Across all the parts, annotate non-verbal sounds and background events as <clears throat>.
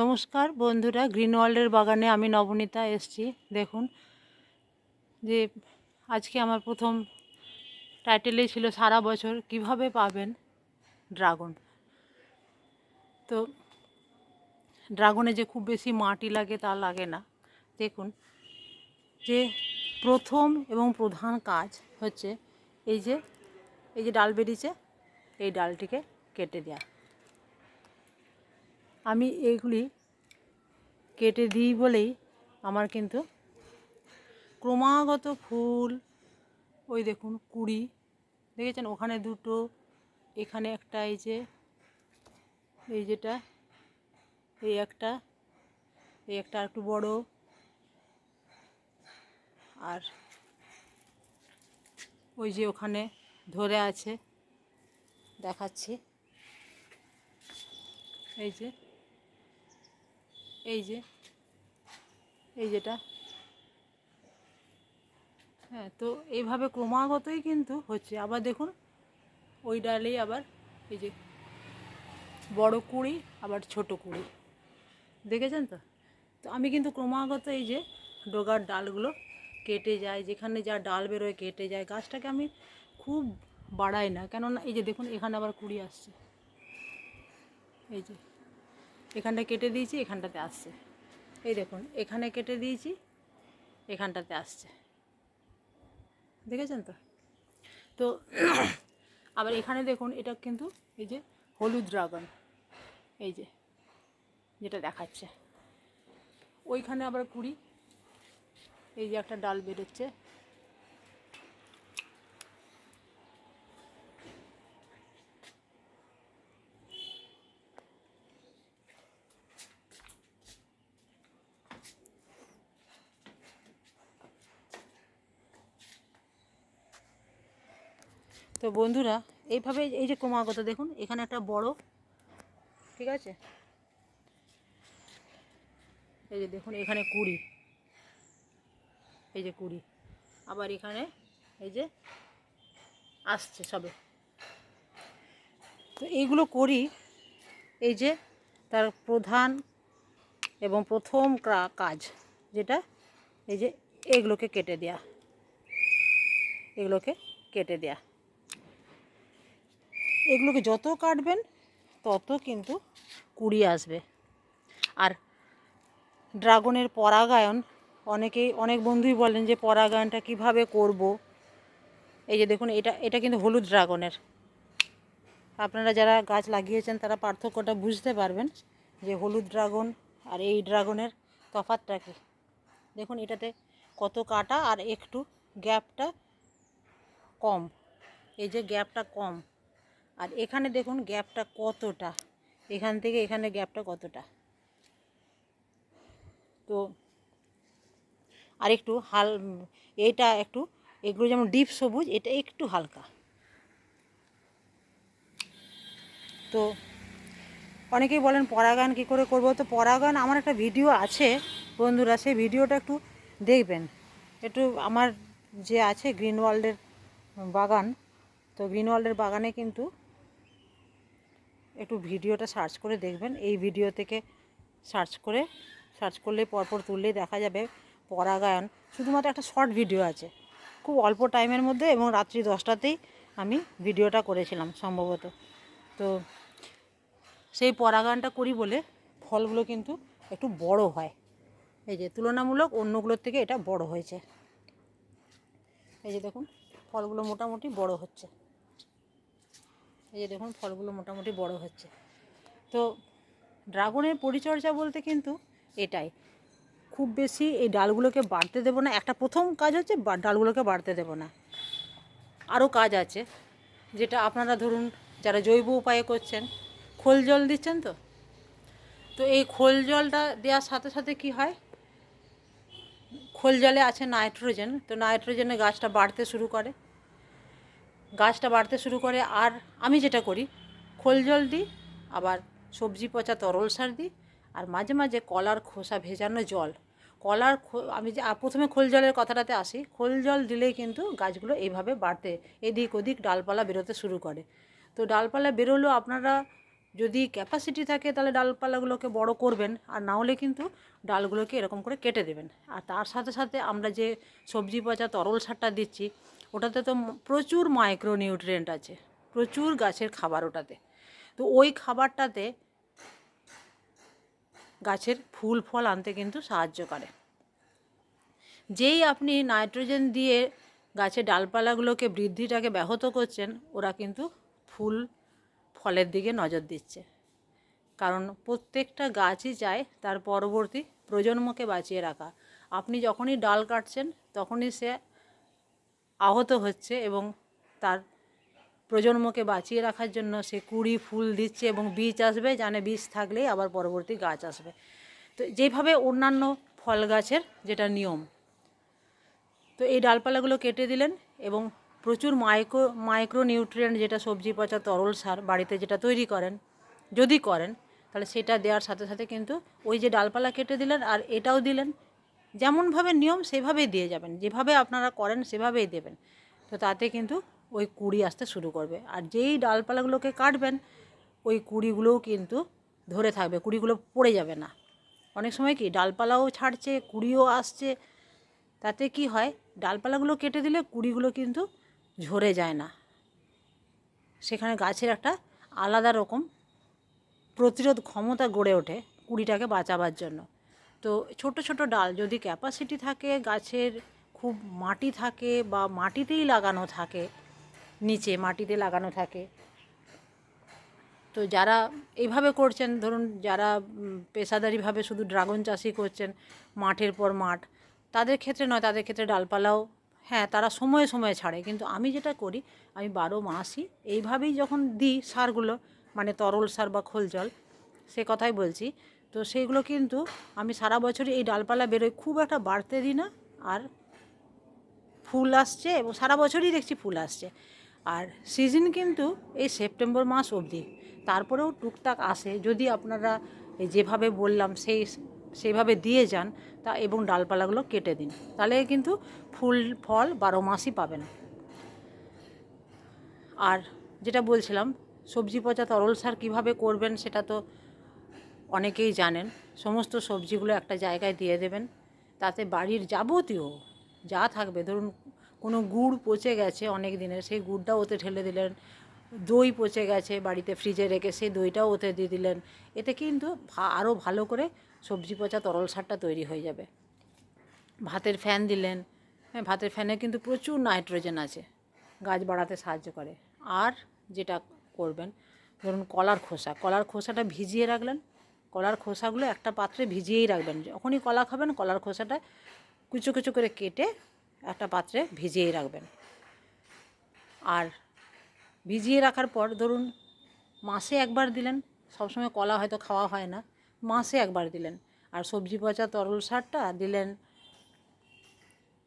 নমস্কার বন্ধুরা গ্রিন ওয়ার্ল্ডের বাগানে আমি নবনীতা এসছি। দেখুন, যে আজকে আমার প্রথম টাইটেলেই ছিল সারা বছর কীভাবে পাবেন ড্রাগন। তো ড্রাগনে যে খুব বেশি মাটি লাগে তা লাগে না। দেখুন, যে প্রথম এবং প্রধান কাজ হচ্ছে এই যে এই যে ডাল বেরিয়েছে এই ডালটিকে কেটে দেওয়া আমি এইগুলি কেটে দিই বলেই আমার কিন্তু ক্রমাগত ফুল, ওই দেখুন কুড়ি, দেখেছেন? ওখানে দুটো, এখানে একটা এই যে, এই যেটা, এই একটা এই একটা একটু বড়, আর ওই যে ওখানে ধরে আছে, দেখাচ্ছি। এই যে এই যে, এই যেটা। হ্যাঁ তো এইভাবে ক্রমাগতই কিন্তু হচ্ছে। আবার দেখুন, ওই ডালেই আবার এই যে বড় কুড়ি, আবার ছোট কুড়ি। দেখেছেন তো? তো আমি কিন্তু ক্রমাগত এই যে ডোগার ডালগুলো কেটে যায় যেখানে যা ডাল বেরোয় কেটে যায় গাছটাকে আমি খুব বাড়াই না, কেননা এই যে দেখুন, এখানে আবার কুড়ি আসছে। এই যে এখানটা কেটে দিয়েছি, এখানটাতে আসছে। এই দেখুন, এখানে কেটে দিয়েছি, এখানটাতে আসছে। দেখেছেন তো? তো <clears throat> আবার এখানে দেখুন, এটা কিন্তু এই যে হলুদ ড্রাগন, এই যে, যেটা দেখাচ্ছে। ওইখানে আবার কুড়ি, এই যে একটা ডাল বেরোচ্ছে। তো বন্ধুরা, এইভাবে এই যে ক্রমাগত দেখুন, এখানে একটা বড়, ঠিক আছে? এই যে দেখুন, এখানে কুড়ি। এই যে কুড়ি। আবার এখানে এই যে আসছে সবে। তো এইগুলো করি, এই যে তার প্রধান এবং প্রথম কাজ, যেটা এই যে এগুলোকে কেটে দেয়া। এগুলোকে কেটে দেয়া। এগুলোকে যত কাটবেন, তত কিন্তু কুড়ি আসবে। আর ড্রাগনের পরাগায়ন, অনেকেই, অনেক বন্ধুই বলেন যে পরাগায়নটা কীভাবে করব। এই যে দেখুন, এটা এটা কিন্তু হলুদ ড্রাগনের। আপনারা যারা গাছ লাগিয়েছেন, তারা পার্থক্যটা বুঝতে পারবেন যে হলুদ ড্রাগন আর এই ড্রাগনের তফাতটা কি। দেখুন, এটাতে কত কাটা আর একটু গ্যাপটা কম। এই যে গ্যাপটা কম। আর এখানে দেখুন গ্যাপটা কতটা? এখান থেকে এখানে গ্যাপটা কতটা? তো আর একটু হাল, এটা একটু, এগুলো যেমন ডিপ সবুজ, এটা একটু হালকা। তো অনেকেই বলেন, পরাগায়ন কী করে করব? তো পরাগায়ন আমার একটা ভিডিও আছে, বন্ধুরা, সেই ভিডিওটা একটু দেখবেন। একটু আমার যে আছে গ্রিন ওয়ার্ল্ডের বাগান, তো গ্রিন ওয়ার্ল্ডের বাগানে কিন্তু একটু ভিডিওটা সার্চ করে দেখবেন। এই ভিডিও থেকে সার্চ করে, সার্চ করলে পরপর তুললেই দেখা যাবে পরাগায়ন। শুধুমাত্র একটা শর্ট ভিডিও আছে, খুব অল্প টাইমের মধ্যে এবং রাত্রি দশটাতেই আমি ভিডিওটা করেছিলাম সম্ভবত। তো সেই পরাগায়নটা করি বলে ফলগুলো কিন্তু একটু বড় হয়। এই যে তুলনামূলক অন্যগুলোর থেকে এটা বড় হয়েছে। এই যে দেখুন, ফলগুলো মোটামুটি বড় হচ্ছে। এই যে দেখুন, ফলগুলো মোটামুটি বড় হচ্ছে। তো ড্রাগনের পরিচর্যা বলতে কিন্তু এটাই। খুব বেশি এই ডালগুলোকে বাড়তে দেবো না। একটা প্রথম কাজ হচ্ছে ডালগুলোকে বাড়তে দেবো না। আরও কাজ আছে, যেটা আপনারা ধরুন, যারা জৈব উপায়ে করছেন, খোল জল দিচ্ছেন তো? তো এই খোল জলটা দেওয়ার সাথে সাথে কি হয়? খোল জলে আছে নাইট্রোজেন। তো নাইট্রোজেনে গাছটা বাড়তে শুরু করে। গাছটা বাড়তে শুরু করে আর আমি যেটা করি, খোল জল দিই, আবার সবজি পচা তরল সার দিই, আর মাঝে মাঝে কলার খোসা ভেজানো জল। কলার খো- আমি যে প্রথমে খোল জলের কথাটাতে আসি। খোল জল দিলেই কিন্তু গাছগুলো এইভাবে বাড়তে, এদিক ওদিক ডালপালা বেরোতে শুরু করে। তো ডালপালা বেরোলেও আপনারা যদি ক্যাপাসিটি থাকে তাহলে ডালপালাগুলোকে বড় করবেন, আর না হলে কিন্তু ডালগুলোকে এরকম করে কেটে দেবেন। আর তার সাথে সাথে আমরা যে সবজি পচা তরল সারটা দিচ্ছি ওটাতে তো প্রচুর মাইক্রো নিউট্রিয়েন্ট আছে, প্রচুর গাছের খাবার ওটাতে। তো ওই খাবারটাতে গাছের ফুল ফল আনতে কিন্তু সাহায্য করে। যেই আপনি নাইট্রোজেন দিয়ে গাছের ডালপালাগুলোকে বৃদ্ধিটাকে ব্যাহত করছেন, ওরা কিন্তু ফুল ফলের দিকে নজর দিচ্ছে। কারণ প্রত্যেকটা গাছই চায় তার পরবর্তী প্রজন্মকে বাঁচিয়ে রাখা। আপনি যখনই ডাল কাটছেন, তখনই সে আহত হচ্ছে এবং তার প্রজন্মকে বাঁচিয়ে রাখার জন্য সে কুড়ি ফুল দিচ্ছে এবং বীজ আসবে, জানে বীজ থাকলেই আবার পরবর্তী গাছ আসবে। তো যেভাবে অন্যান্য ফল গাছের যেটা নিয়ম, তো এই ডালপালাগুলো কেটে দিলেন এবং প্রচুর মাইক্রো মাইক্রো নিউট্রিয়েন্ট যেটা সবজি পচা, তরল সার বাড়িতে যেটা তৈরি করেন, যদি করেন, তাহলে সেটা দেওয়ার সাথে সাথে কিন্তু ওই যে ডালপালা কেটে দিলেন আর এটাও দিলেন যেমনভাবে নিয়ম সেভাবেই দিয়ে যাবেন, যেভাবে আপনারা করেন সেভাবেই দেবেন। তো তাতে কিন্তু ওই কুড়ি আসতে শুরু করবে। আর যেই ডালপালাগুলোকে কাটবেন, ওই কুড়িগুলোও কিন্তু ধরে থাকবে, কুড়িগুলো পড়ে যাবে না। অনেক সময় কি ডালপালাও ছাড়ছে, কুড়িও আসছে। তাতে কি হয়, ডালপালাগুলো কেটে দিলে কুড়িগুলো কিন্তু ঝরে যায় না। সেখানে গাছের একটা আলাদা রকম প্রতিরোধ ক্ষমতা গড়ে ওঠে কুড়িটাকে বাঁচাবার জন্য। তো ছোট ছোট ডাল যদি ক্যাপাসিটি থাকে, গাছের খুব মাটি থাকে বা মাটিতেই লাগানো থাকে, নিচে মাটিতে লাগানো থাকে, তো যারা এইভাবে করছেন, ধরুন যারা পেশাদারিভাবে শুধু ড্রাগন চাষই করছেন, মাঠের পর মাঠ, তাদের ক্ষেত্রে নয়, তাদের ক্ষেত্রে ডালপালাও হ্যাঁ তারা সময়ে সময়ে ছাড়ে। কিন্তু আমি যেটা করি, আমি বারো মাসই এইভাবেই যখন দিই সারগুলো মানে তরল সার বা খোল জল, সে কথাই বলছি তো সেইগুলো কিন্তু আমি সারা বছরই এই ডালপালা বেরোয়। খুব একটা বাড়তে দিই না আর ফুল আসছে এবং সারা বছরই দেখছি ফুল আসছে। আর সিজন কিন্তু এই সেপ্টেম্বর মাস অবধি। তারপরেও টুকটাক আসে। যদি আপনারা যেভাবে বললাম সেই সেইভাবে দিয়ে যান তা এবং ডালপালাগুলো কেটে দিন, তাহলে কিন্তু ফুল, ফল বারো মাসই পাবেন। আর যেটা বলছিলাম, সবজি পচা তরল সার কীভাবে করবেন সেটা তো অনেকেই জানেন, সমস্ত সবজিগুলো একটা জায়গায় দিয়ে দেবেন। তাতে বাড়ির যাবতীয় যা থাকবে, ধরুন কোনো গুড় পচে গেছে অনেক দিনের, সেই গুড়টা ওতে ঢেলে দিলেন। দই পচে গেছে বাড়িতে ফ্রিজে রেখে, সেই দইটাও ওতে দিয়ে দিলেন। এতে কিন্তু আরও ভালো করে সবজি পচা তরল সারটা তৈরি হয়ে যাবে। ভাতের ফ্যান দিলেন হ্যাঁ ভাতের ফ্যানে কিন্তু প্রচুর নাইট্রোজেন আছে, গাছ বাড়াতে সাহায্য করে। আর যেটা করবেন, ধরুন কলার খোসা, কলার খোসাটা ভিজিয়ে রাখলেন কলার খোসাগুলো একটা পাত্রে ভিজিয়েই রাখবেন। যখনই কলা খাবেন, কলার খোসাটা কুচো কুচো করে কেটে একটা পাত্রে ভিজিয়েই রাখবেন। আর ভিজিয়ে রাখার পর ধরুন, মাসে একবার দিলেন, সবসময় কলা হয়তো খাওয়া হয় না, মাসে একবার দিলেন। আর সবজি পচা তরল সারটা দিলেন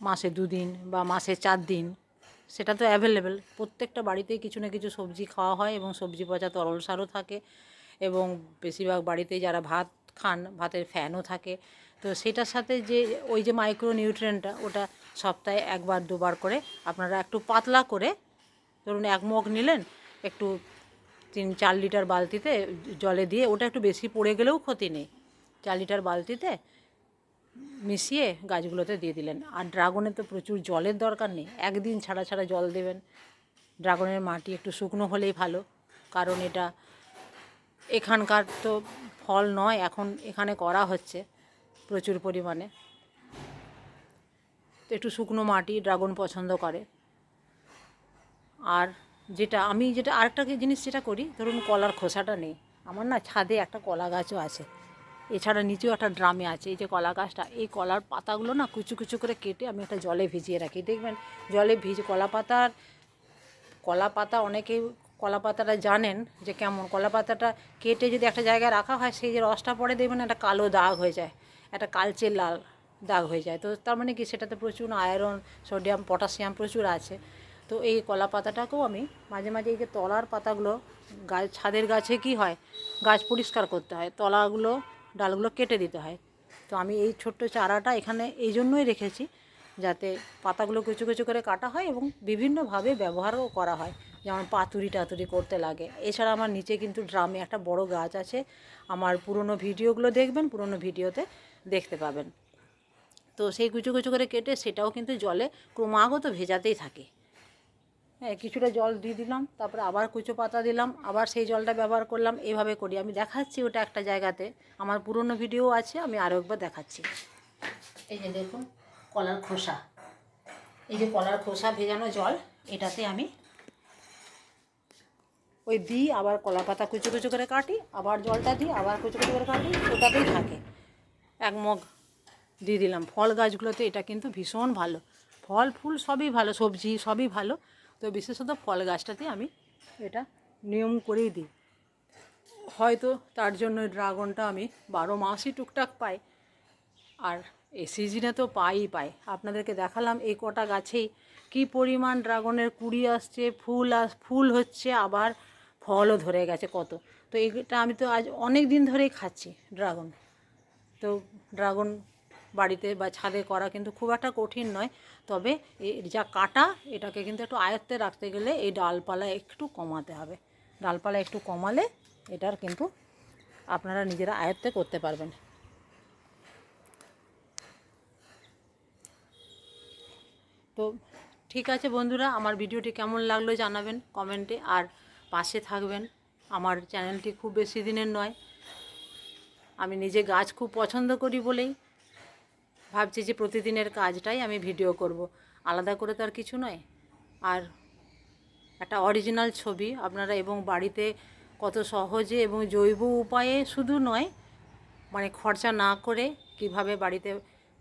মাসে দুদিন বা মাসে চার দিন, সেটা তো অ্যাভেলেবেল প্রত্যেকটা বাড়িতেই কিছু না কিছু সবজি খাওয়া হয় এবং সবজি পচা তরল সারও থাকে। এবং বেশিরভাগ বাড়িতে যারা ভাত খান, ভাতের ফ্যানও থাকে। তো সেটার সাথে যে ওই যে মাইক্রো নিউট্রিয়েন্টটা ওটা সপ্তাহে একবার, দুবার করে আপনারা একটু পাতলা করে, ধরুন এক মগ নিলেন, একটু তিন, চার লিটার বালতিতে জলে দিয়ে ওটা একটু বেশি পড়ে গেলেও ক্ষতি নেই। চার লিটার বালতিতে মিশিয়ে গাছগুলোতে দিয়ে দিলেন। আর ড্রাগনের তো প্রচুর জলের দরকার নেই, একদিন ছাড়া ছাড়া জল দেবেন। ড্রাগনের মাটি একটু শুকনো হলেই ভালো, কারণ এটা এখানকার তো ফল নয়, এখন এখানে করা হচ্ছে প্রচুর পরিমাণে। একটু শুকনো মাটি ড্রাগন পছন্দ করে। আর যেটা, আমি যেটা, আরেকটা জিনিস যেটা করি, ধরুন কলার খোসাটা নেই। আমার না ছাদে একটা কলা গাছও আছে। এছাড়া নিচেও একটা ড্রামে আছে। এই যে কলা গাছটা, এই কলার পাতাগুলো না কুচু কুচু করে কেটে আমি একটা জলে ভিজিয়ে রাখি। দেখবেন, জলে ভিজে, কলা পাতার, কলা পাতা অনেকেই কলা পাতাটা জানেন যে কেমন? কলা পাতাটা কেটে যদি একটা জায়গায় রাখা হয়, সেই যে রসটা পরে দেখবেন একটা কালো দাগ হয়ে যায়, একটা কালচে লাল দাগ হয়ে যায়। তো তার মানে কি, সেটাতে প্রচুর আয়রন সোডিয়াম পটাশিয়াম প্রচুর আছে। তো এই কলা পাতাটাকেও আমি মাঝে মাঝে এই যে তলার পাতাগুলো, গাছ, ছাদের গাছে কি হয়, গাছ পরিষ্কার করতে হয়, তলাগুলো, ডালগুলো কেটে দিতে হয়। তো আমি এই ছোট্ট চারাটা এখানে এই জন্যই রেখেছি যাতে পাতাগুলো কুচু কুচু করে কাটা হয় এবং বিভিন্নভাবে ব্যবহারও করা হয়। যেমন পাতুরি টাতুরি করতে লাগে। এছাড়া আমার নিচে কিন্তু ড্রামে একটা বড় গাছ আছে। আমার পুরনো ভিডিওগুলো দেখবেন, পুরনো ভিডিওতে দেখতে পাবেন। তো সেই কুচো কুচো করে কেটে সেটাও কিন্তু জলে ক্রমাগত ভেজাতেই থাকে। হ্যাঁ কিছুটা জল দিয়ে দিলাম, তারপরে আবার কুচো পাতা দিলাম, আবার সেই জলটা ব্যবহার করলাম এইভাবে করি। আমি দেখাচ্ছি ওটা একটা জায়গাতে। আমার পুরনো ভিডিও আছে, আমি আরও একবার দেখাচ্ছি। এই যে দেখুন কলার খোসা। এই যে কলার খোসা ভেজানো জল, এটাতে আমি ওই দিই, আবার কলা পাতা কুচো কুচো করে কাটি, আবার জলটা দিই, আবার কুচো কুচো করে কাটি, ওটাতেই থাকে। এক মগ দিয়ে দিলাম। ফল গাছগুলোতে এটা কিন্তু ভীষণ ভালো। ফল, ফুল সবই ভালো, সবজি সবই ভালো। তো বিশেষত ফল গাছটাতে আমি এটা নিয়ম করেই দিই। হয়তো তার জন্য ড্রাগনটা আমি বারো মাসই টুকটাক পাই। আর এই সিজনে তো পাই পাই। আপনাদেরকে দেখালাম এই কটা গাছেই কি পরিমাণ ড্রাগনের কুড়ি আসছে, ফুল আস, ফুল হচ্ছে, আবার ফলও ধরে গেছে কত। তো এইটা আমি তো আজ অনেক দিন ধরেই খাচ্ছি ড্রাগন। তো ড্রাগন বাড়িতে বা ছাদে করা কিন্তু খুব একটা কঠিন নয়, তবে এর যা কাটা এটাকে কিন্তু একটু আয়ত্তে রাখতে গেলে এই ডালপালা একটু কমাতে হবে। ডালপালা একটু কমালে এটার কিন্তু আপনারা নিজেরা আয়ত্তে করতে পারবেন। তো ঠিক আছে বন্ধুরা, আমার ভিডিওটি কেমন লাগল জানাবেন কমেন্টে। আর পাশে থাকবেন, আমার চ্যানেলটি খুব বেশি দিনের নয়। আমি নিজে গাছ খুব পছন্দ করি বলেই ভাবছি যে প্রতিদিনের কাজটাই আমি ভিডিও করব। আলাদা করে তো আর কিছু নয়। আর একটা অরিজিনাল ছবি আপনারা এবং বাড়িতে কত সহজে এবং জৈব উপায়ে শুধু নয় মানে খরচা না করে কীভাবে বাড়িতে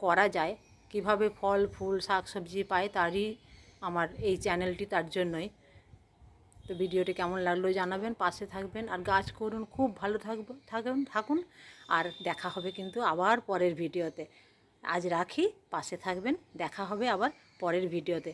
করা যায় কীভাবে ফল, ফুল শাক সবজি পাই তারই আমার এই চ্যানেলটি তার জন্যই। তো ভিডিওটি কেমন লাগল জানাবেন, পাশে থাকবেন আর গাছ করুন, খুব ভালো থাকবেন থাকুন থাকুন আর দেখা হবে কিন্তু আবার পরের ভিডিওতে। আজ রাখি, পাশে থাকবেন, দেখা হবে আবার পরের ভিডিওতে।